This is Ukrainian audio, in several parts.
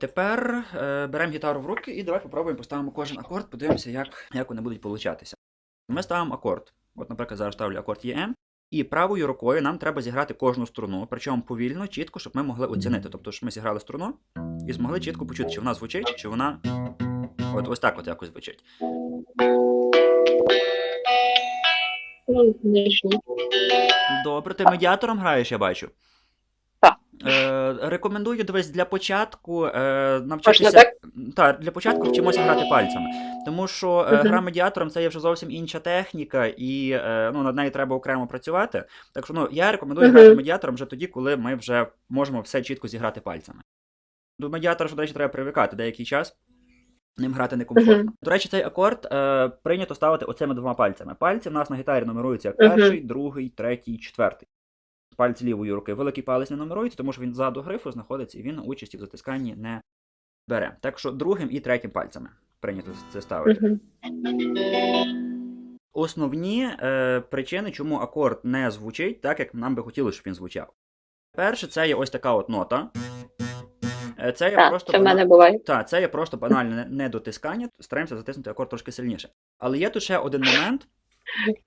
Тепер е, беремо гітару в руки і давай попробуємо поставимо кожен акорд, подивимося, як, як вони будуть получатися. Ми ставимо акорд. От, наприклад, зараз ставлю акорд ЄМ. І правою рукою нам треба зіграти кожну струну, причому повільно, чітко, щоб ми могли оцінити. Тобто, щоб ми зіграли струну і змогли чітко почути, чи вона звучить, чи вона от ось так от якось звучить. Добре, ти медіатором граєш, я бачу. Е, рекомендую дивись для початку е, Можна навчитися. так? Так, для початку вчимося грати пальцями. Тому що е, гра медіатором це є вже зовсім інша техніка, і е, ну, над нею треба окремо працювати. Так що ну, я рекомендую грати медіатором вже тоді, коли ми вже можемо все чітко зіграти пальцями. До медіатора, що, до речі, треба привикати деякий час. Ним грати некомфортно. Мгм. До речі, цей акорд е, прийнято ставити оцими двома пальцями. Пальці в нас на гітарі нумеруються як перший, другий, третій, четвертий. Пальці лівої руки. Великий палець не нумерується, тому що він ззаду грифу знаходиться і він участі в затисканні не бере. Так що другим і третім пальцями прийнято це ставити. Основні е, причини, чому акорд не звучить так, як нам би хотілося, щоб він звучав. Перше, це є ось така от нота. Е, Це є Так, просто це бана- мене буває. Так, це є просто банальне недотискання. Стараємося затиснути акорд трошки сильніше. Але є тут ще один момент.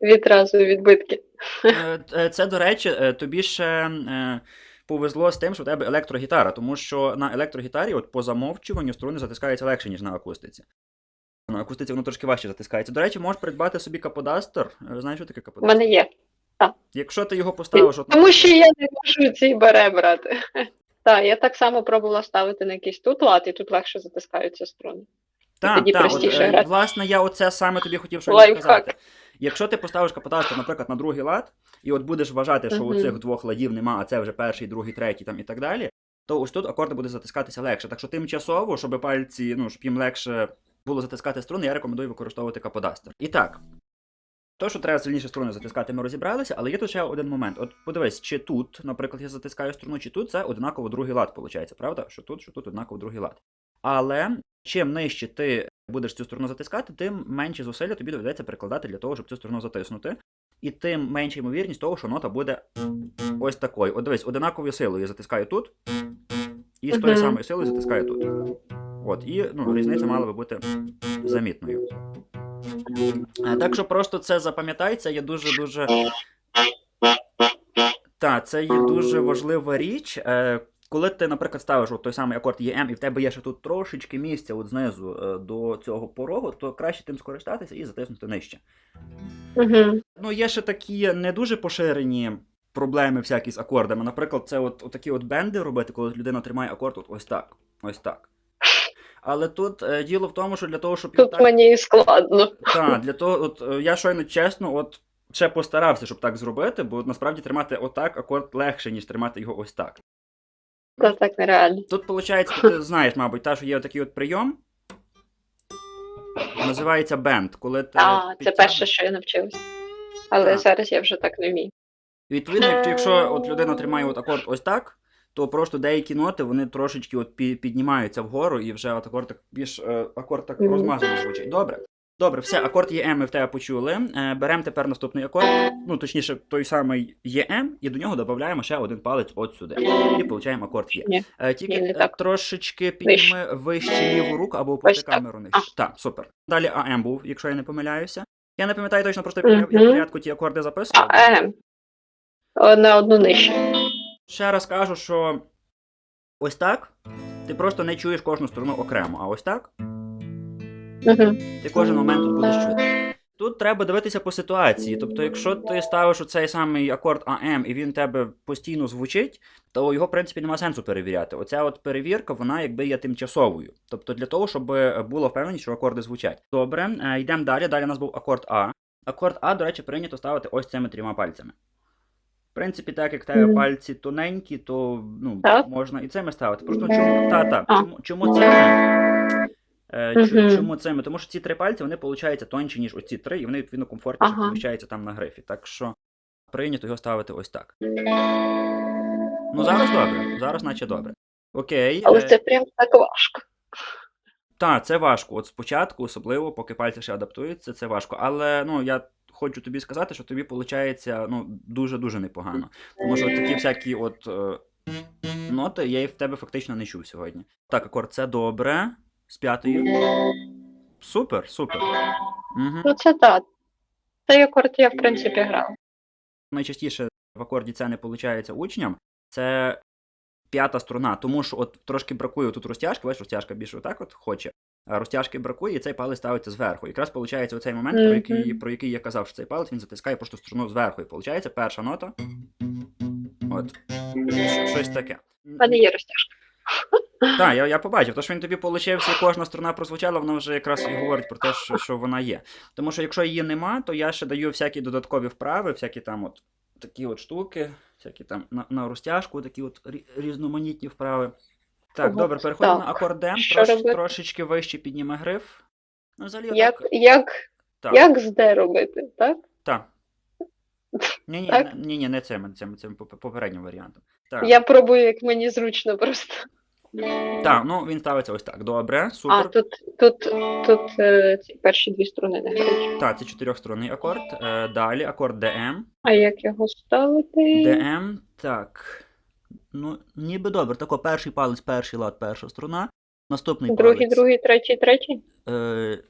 Відразу відбитки. Е, е, Це, до речі, е, тобі ще повезло з тим, що в тебе електрогітара, тому що на електрогітарі, от по замовчуванню, струни затискаються легше, ніж на акустиці. На акустиці воно трошки важче затискається. До речі, можеш придбати собі каподастер. Знаєш, що таке каподастер? У мене є. Якщо ти його поставиш, от, Тому що я не можу ці бере брати. Так, я так само пробувала ставити на якийсь тут лад, і тут легше затискаються струни. Так, так, власне, я оце саме тобі хотів щось сказати. Якщо ти поставиш капотастер, наприклад, на другий лад, і от будеш вважати, що у цих двох ладів нема, а це вже перший, другий, третій там і так далі, то ось тут акорди буде затискатися легше. Так що тимчасово, щоб пальці, ну, щоб їм легше було затискати струни, я рекомендую використовувати каподастер. І так. То, що треба сильніше струни затискати, ми розібралися, але є тут ще один момент. От подивись, чи тут, наприклад, я затискаю струну, чи тут це однаково другий лад, виходить, правда? Що тут, що тут однаково другий лад. Але чим нижче ти будеш цю сторону затискати, тим менше зусилля тобі доведеться прикладати для того, щоб цю сторону затиснути. І тим менша ймовірність того, що нота буде ось такою. От дивись, однаковою силою я затискаю тут, і з тою самою силою затискаю тут. От, і ну, різниця мала би бути замітною. Е, Так що просто це запам'ятай, це є дуже-дуже. Так, це є дуже важлива річ. Коли ти, наприклад, ставиш от той самий акорд ЄМ, і в тебе є ще тут трошечки місця от знизу е, до цього порогу, то краще тим скористатися і затиснути нижче. Угу. Ну, є ще такі не дуже поширені проблеми всякі з акордами. Наприклад, це от, от такі от бенди робити, коли людина тримає акорд от ось так. Ось так. Але тут е, діло в тому, що для того, щоб Тут так мені складно. так, для того, от е, я щойно чесно, от ще постарався, щоб так зробити, бо насправді тримати отак акорд легше, ніж тримати його ось так. Це так нереально. Тут, виходить, ти знаєш, мабуть, та, що є такий от прийом. Називається бенд. Коли ти А, це підтягнеш- перше, що я навчилась. Але Так. зараз я вже так не вмію. Відповідно, якщо- якщо от людина тримає от акорд ось так, то просто деякі ноти вони трошечки от пі- піднімаються вгору, і вже от акорд так більш е, акорд так Мгм. розмазано звучить. Добре. Добре, все, акорд ЄМ ми в тебе почули. Е, беремо тепер наступний акорд, ну точніше, той самий ЄМ, і до нього додаємо ще один палець от сюди. І получаємо акорд Є. Ні, Е, тільки ні, не е, трошечки підніми вище ліву руку або опусти камеру нижче. Так, супер. Далі АМ був, якщо я не помиляюся. Я не пам'ятаю точно, просто я, в порядку ті акорди записував. А, е, на одну нижче. Ще раз кажу, що ось так ти просто не чуєш кожну сторону окремо, а ось так Угу. ти кожен момент тут будеш чути. Тут треба дивитися по ситуації. Тобто, якщо ти ставиш оцей самий акорд АМ і він тебе постійно звучить, то його, в принципі, нема сенсу перевіряти. Оця от перевірка, вона якби є тимчасовою. Тобто для того, щоб було впевненість, що акорди звучать. Добре, е, йдемо далі. Далі у нас був акорд А. Акорд А, до речі, прийнято ставити ось цими трьома пальцями. В принципі, так як в тебе пальці тоненькі, то ну, можна і цими ставити. Просто чому, та, та, чому, чому цими? Мгм. Чому цими? Тому що ці три пальці вони получаються тонші, ніж оці три, і вони відповідно комфортніше Ага. поміщаються там на грифі. Так що прийнято його ставити ось так. Ну зараз добре, зараз наче добре. Окей. Але е, це прям так важко. та, це важко. От спочатку, особливо, поки пальці ще адаптуються, це важко. Але ну я хочу тобі сказати, що тобі виходить ну, дуже-дуже непогано. Тому що такі всякі от. е, ноти я їх в тебе фактично не чув сьогодні. Так, акорд це добре. З п'ятою. Супер, супер. Угу. Ну це так. Цей акорд я, в принципі, грала. найчастіше в акорді це не виходить учням, це п'ята струна. Тому що от трошки бракує тут розтяжки, бачиш, розтяжка більше отак от хоче. А розтяжки бракує, і цей палець ставиться зверху. Якраз виходить оцей момент, про який, про який я казав, що цей палець він затискає просто струну зверху. І виходить перша нота. От. Щось таке. Мене є розтяжка. Так, я, я побачив, що він тобі получився, кожна струна прозвучала, воно вже якраз і говорить про те, що, що вона є. Тому що якщо її нема, то я ще даю всякі додаткові вправи, всякі там от такі от штуки, всякі там на, на розтяжку, такі от різноманітні вправи. Так, Ого, добре, переходимо так. на акордем, трош, трошечки вище підніме гриф. Ну, взагалі, Як, так. як, Так. як з Д робити, так? так. Ні, ні, Так? ні, ні, не цим, цим, цим попереднім варіантом. Так. Я пробую, як мені зручно просто. Так, ну він ставиться ось так. Добре, А, тут, тут, тут е, ці перші дві струни не грають. Так, це чотирьохструнний акорд. Е, далі акорд ДМ. А як його ставити? ДМ, так. Ну, ніби добре. Тако перший палець, перший лад, перша струна. Наступний Другий, палець. другий, третій, третій. Е,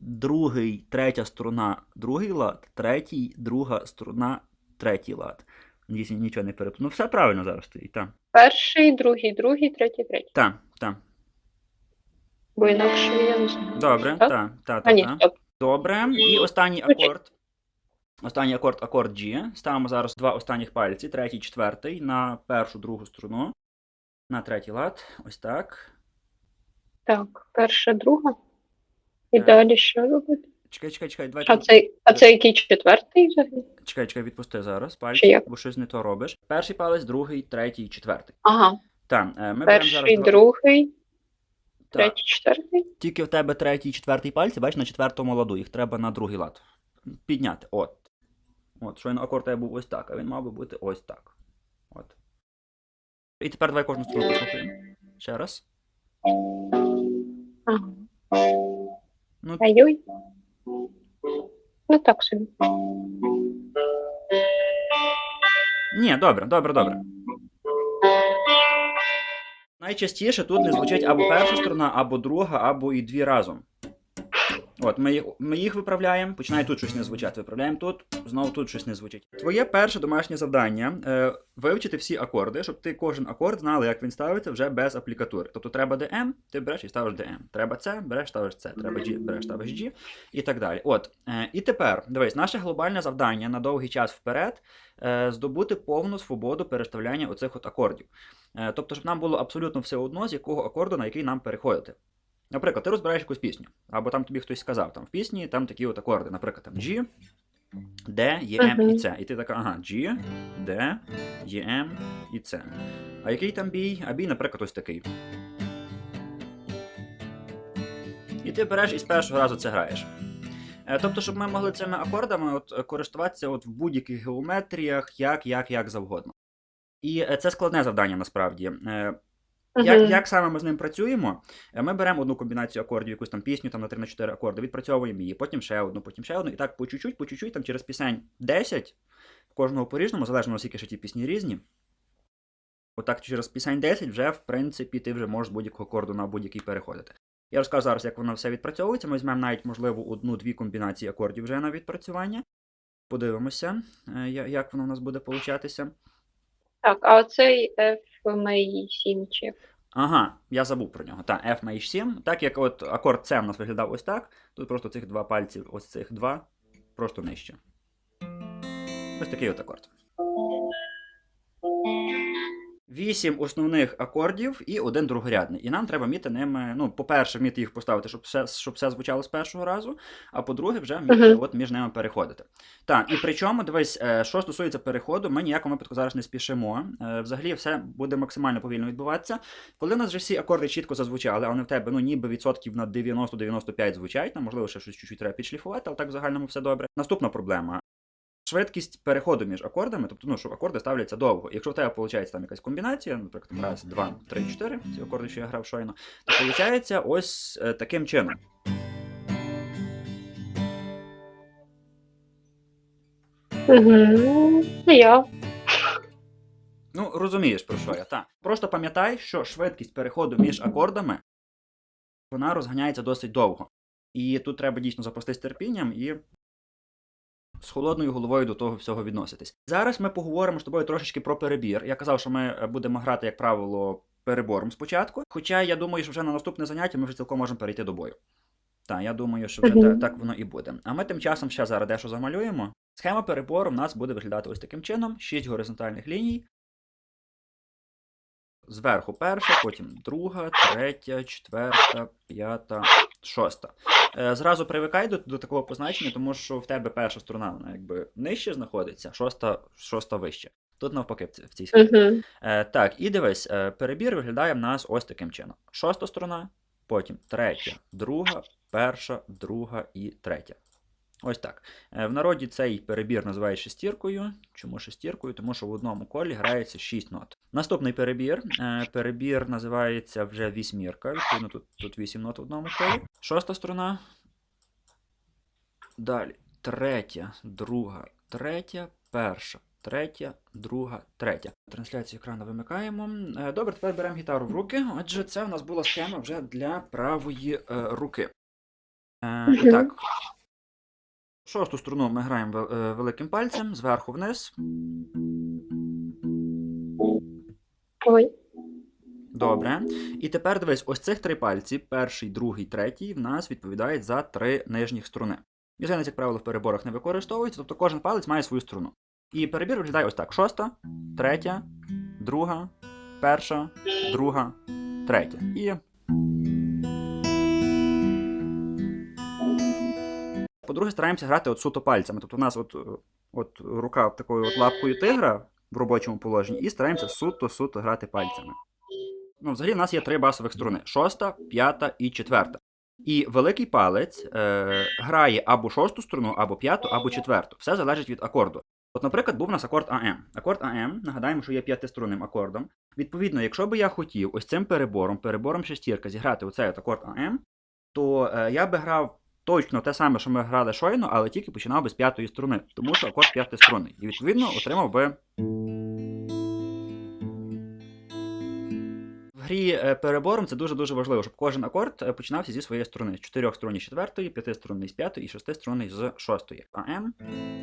другий, третя струна, другий лад, третій, друга струна, третій лад. Надіюсь, нічого не переплив. Ну, все правильно зараз стоїть, так. Перший, другий, другий, третій, третій. Так, так. Бо інакше я не знаю. Добре, Так? так, так. Добре. І останній акорд. Останній акорд акорд G. Ставимо зараз два останніх пальці, третій, четвертий, на першу, другу струну. На третій лад. Ось так. Так, перша, друга. І Так. далі що робити? Чекай, чекай, чекай, давай. А тут- а цей який четвертий взагалі? Чекай, чекай, відпусти зараз Чи пальці, як? бо щось не то робиш. Перший палець, другий, третій, четвертий. Ага, Так, е, ми беремо перший, зараз два... другий, Так, третій, четвертий. Тільки в тебе третій четвертий пальці, бачиш, на четвертому ладу, їх треба на другий лад. Підняти. От. От, щойно акорд тебе був ось так, а він мав би бути ось так. От. І тепер давай кожну струну послухаємо. Ще раз. Ага. Ну, Ай-ой. Ну так собі. ні, добре, добре, добре. Найчастіше тут не звучить або перша струна, або друга, або і дві разом. От, ми ми їх виправляємо, починає тут щось не звучати. Виправляємо тут, знову тут щось не звучить. Твоє перше домашнє завдання е, вивчити всі акорди, щоб ти кожен акорд знала, як він ставиться вже без аплікатури. Тобто треба DM, ти береш і ставиш DM. Треба C, береш, ставиш C. Треба G, береш, ставиш G і так далі. От, е, і тепер, дивись, наше глобальне завдання на довгий час вперед е, здобути повну свободу переставляння оцих от акордів. Е, тобто, щоб нам було абсолютно все одно, з якого акорду на який нам переходити. Наприклад, ти розбираєш якусь пісню, або там тобі хтось сказав, там в пісні там такі от акорди, наприклад, там G, D, E, M і. C. І ти така, ага, G, D, E, M і C. А який там бій? А бій, наприклад, ось такий. І ти береш і з першого разу це граєш. Е, Тобто, щоб ми могли цими акордами от, е, користуватися от в будь-яких геометріях, як, як, як завгодно. І е, це складне завдання насправді. Як, як саме ми з ним працюємо? Е, Ми беремо одну комбінацію акордів, якусь там пісню там на 3 на 4 акорди, відпрацьовуємо її, потім ще одну, потім ще одну, і так по чуть-чуть, по чуть-чуть, там через пісень 10, кожного по-різному, залежно наскільки ще ті пісні різні. Отак через пісень 10 вже, в принципі, ти вже можеш з будь-якого акорду на будь-який переходити. Я розкажу зараз, як воно все відпрацьовується. Ми візьмемо навіть, можливо, одну-дві комбінації акордів вже на відпрацювання. Подивимося, е, як воно у нас буде получатися. Так, а оцей F мій 7 чи Ага, я забув про нього. Та, F має 7. Так як от акорд С в нас виглядав ось так, тут просто цих два пальці, ось цих два, просто нижче. Ось такий от акорд. Вісім основних акордів і один другорядний. І нам треба вміти ними, ну, по-перше, вміти їх поставити, щоб все, щоб все звучало з першого разу, а по-друге, вже вміти Мгм. от між ними переходити. Так, і причому, дивись, е, що стосується переходу, ми ніякому випадку зараз не спішимо. Е, Взагалі, все буде максимально повільно відбуватися. Коли у нас вже всі акорди чітко зазвучали, а вони в тебе ну ніби відсотків на 90-95 звучать, там можливо ще щось чуть-чуть треба підшліфувати, але так в загальному все добре. Наступна проблема. Швидкість переходу між акордами, тобто, ну, що акорди ставляться довго. Якщо в тебе виходить там якась комбінація, наприклад, там раз, два, три, чотири, ці акорди, що я грав щойно, то виходить ось е, таким чином. Угу. Ну я. Ну, розумієш, про що я, так. Просто пам'ятай, що швидкість переходу між акордами вона розганяється досить довго. І тут треба дійсно запастись терпінням і з холодною головою до того всього відноситись. Зараз ми поговоримо з тобою трошечки про перебір. Я казав, що ми е, будемо грати, як правило, перебором спочатку. Хоча я думаю, що вже на наступне заняття ми вже цілком можемо перейти до бою. Так, я думаю, що вже Мгм. та- так воно і буде. А ми тим часом ще зараз дещо замалюємо. Схема перебору в нас буде виглядати ось таким чином: 6 горизонтальних ліній. Зверху перша, потім друга, третя, четверта, п'ята, шоста. Е, зразу привикай до, до такого позначення, тому що в тебе перша сторона вона якби нижче знаходиться, шоста, шоста вище. Тут навпаки в в цій схемі. Угу. Е, так, і дивись, е, перебір виглядає в нас ось таким чином: шоста сторона, потім третя, друга, перша, друга і третя. Ось так. Е, в народі цей перебір називають шестіркою. Чому шестіркою? Тому що в одному колі грається 6 нот. Наступний перебір. Е, перебір називається вже вісьмірка. Відповідно, тут, тут 8 нот в одному колі. Шоста сторона. Далі. Третя, друга, третя, перша, третя, друга, третя. Трансляцію екрану вимикаємо. Е, Добре, тепер беремо гітару в руки. Отже, це в нас була схема вже для правої е, руки. Е, і так. Шосту струну ми граємо е, великим пальцем, зверху вниз. Ой. Добре. І тепер дивись, ось цих три пальці, перший, другий, третій, в нас відповідають за три нижніх струни. Мізинець, як правило, в переборах не використовується, тобто кожен палець має свою струну. І перебір виглядає ось так: шоста, третя, друга, перша, друга, третя. І. По-друге, стараємося грати от суто пальцями. Тобто в нас от, от рука такою от лапкою тигра в робочому положенні, і стараємося суто-суто грати пальцями. Ну, взагалі, в нас є три басових струни: шоста, п'ята і четверта. І великий палець е, грає або шосту струну, або п'яту, або четверту. Все залежить від акорду. От, наприклад, був у нас акорд АМ. Акорд АМ, нагадаємо, що є п'ятиструнним акордом. Відповідно, якщо би я хотів ось цим перебором, перебором шестірка, зіграти оцей от акорд АМ, то е, я би грав точно те саме, що ми грали щойно, але тільки починав би з п'ятої струни, тому що акорд п'ятиструнний. І відповідно отримав би. В грі е, перебором це дуже-дуже важливо, щоб кожен акорд е, починався зі своєї струни. З чотирьох струн з четвертої, п'яти струнний з п'ятої і шести струнний з шостої. АМ,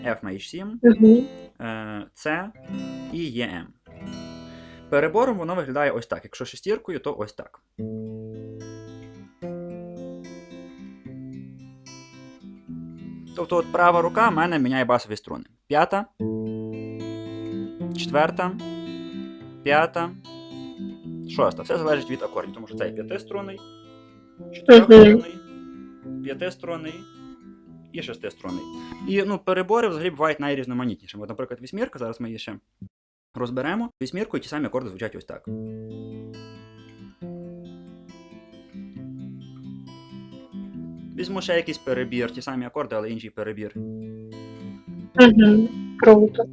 F major 7, Угу. е, С і ЄМ. Перебором воно виглядає ось так. Якщо шестіркою, то ось так. Тобто от права рука в мене міняє басові струни. П'ята, четверта, п'ята, шоста. Все залежить від акордів, тому що цей п'ятиструнний, чотирьохструнний, п'ятиструнний і шестиструнний. І ну, перебори взагалі бувають найрізноманітнішими. От, наприклад, вісьмірка, зараз ми її ще розберемо. Вісьміркою ті самі акорди звучать ось так. Візьму ще якийсь перебір, ті самі акорди, але інший перебір. Угу. Круто.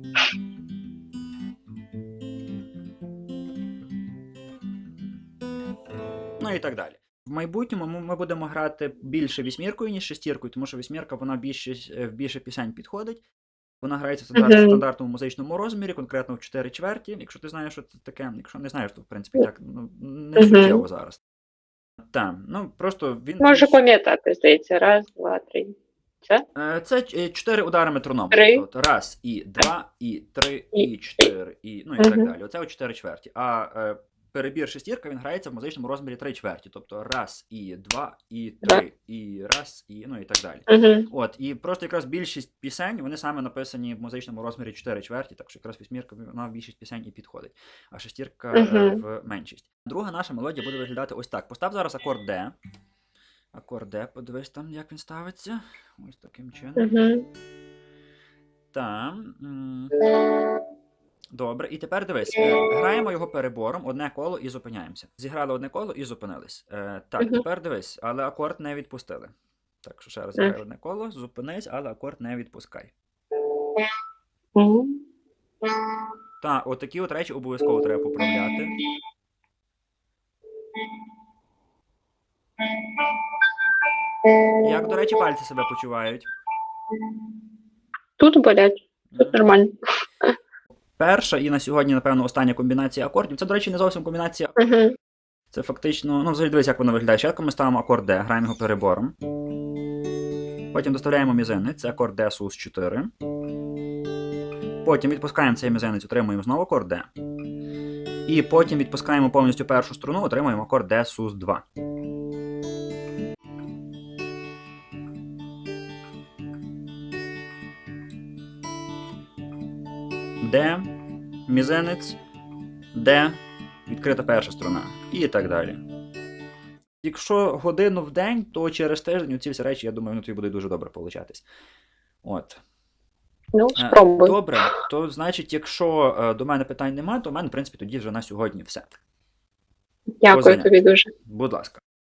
Ну і так далі. В майбутньому ми- будемо грати більше вісьміркою, ніж шестіркою, тому що вісьмірка вона більше, е, в більше пісень підходить. Вона грається в стандарт, Мгм. стандартному музичному розмірі, конкретно в 4 чверті. Якщо ти знаєш, що це таке, якщо не знаєш, то в принципі так ну, не Мгм. суттєво зараз. Так, ну просто він. Можу пам'ятати, здається, раз, два, три. Це? Е, Це е, чотири удари метроному. Три. Тобто раз, і два, і три, І- і чотири, і ну і так Мгм. далі. Оце от чотири чверті. А е, перебір шестірка він грається в музичному розмірі три чверті. Тобто раз, і два, і три, і раз, і ну і так далі. Угу. От, і просто якраз більшість пісень вони саме написані в музичному розмірі 4 чверті, так що якраз вісьмірка вона в більшість пісень і підходить, а шестірка Мгм. в меншість. Друга наша мелодія буде виглядати ось так. Постав зараз акорд D. Акорд D, подивись там, як він ставиться. Ось таким чином. Угу. Так. Добре, і тепер дивись, е, граємо його перебором, одне коло і зупиняємося. Зіграли одне коло і зупинились. Е, так, тепер дивись, але акорд не відпустили. Так що ще раз граю одне коло, зупинись, але акорд не відпускай. Так, отакі от речі обов'язково треба поправляти. Як, до речі, пальці себе почувають? Тут болять, тут нормально. Перша і на сьогодні, напевно, остання комбінація акордів. Це, до речі, не зовсім комбінація. Це фактично, ну, взагалі дивись, як воно виглядає. Спочатку ми ставимо акорд D, граємо його перебором. Потім доставляємо мізинець, це акорд D сус 4. Потім відпускаємо цей мізинець, отримуємо знову акорд D. І потім відпускаємо повністю першу струну, отримуємо акорд D сус 2. Д, мізинець, Д, відкрита перша струна і так далі. Якщо годину в день, то через тиждень ці всі речі, я думаю, ну тобі буде дуже добре получатись. От. Ну, Е, спробуй. Добре, то значить, якщо е, до мене питань немає, то в мене, в принципі, тоді вже на сьогодні все. Дякую тобі дуже. Будь ласка.